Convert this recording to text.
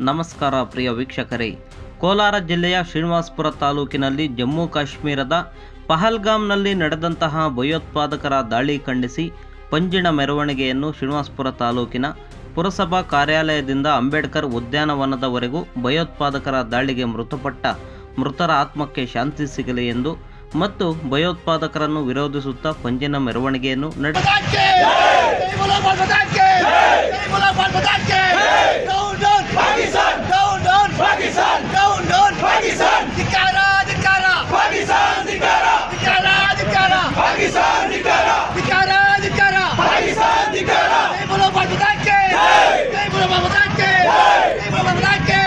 ನಮಸ್ಕಾರ ಪ್ರಿಯ ವೀಕ್ಷಕರೇ. ಕೋಲಾರ ಜಿಲ್ಲೆಯ ಶ್ರೀನಿವಾಸಪುರ ತಾಲೂಕಿನಲ್ಲಿ ಜಮ್ಮು ಕಾಶ್ಮೀರದ ಪಹಲ್ಗಾಮ್ನಲ್ಲಿ ನಡೆದಂತಹ ಭಯೋತ್ಪಾದಕರ ದಾಳಿ ಖಂಡಿಸಿ ಪಂಜಿನ ಮೆರವಣಿಗೆಯನ್ನು ಶ್ರೀನಿವಾಸಪುರ ತಾಲೂಕಿನ ಪುರಸಭಾ ಕಾರ್ಯಾಲಯದಿಂದ ಅಂಬೇಡ್ಕರ್ ಉದ್ಯಾನವನದವರೆಗೂ ಭಯೋತ್ಪಾದಕರ ದಾಳಿಗೆ ಮೃತಪಟ್ಟ ಮೃತರ ಆತ್ಮಕ್ಕೆ ಶಾಂತಿ ಸಿಗಲಿ ಎಂದು ಮತ್ತು ಭಯೋತ್ಪಾದಕರನ್ನು ವಿರೋಧಿಸುತ್ತಾ ಪಂಜಿನ ಮೆರವಣಿಗೆಯನ್ನು ನಡೆಸಿದರು Come on, like it!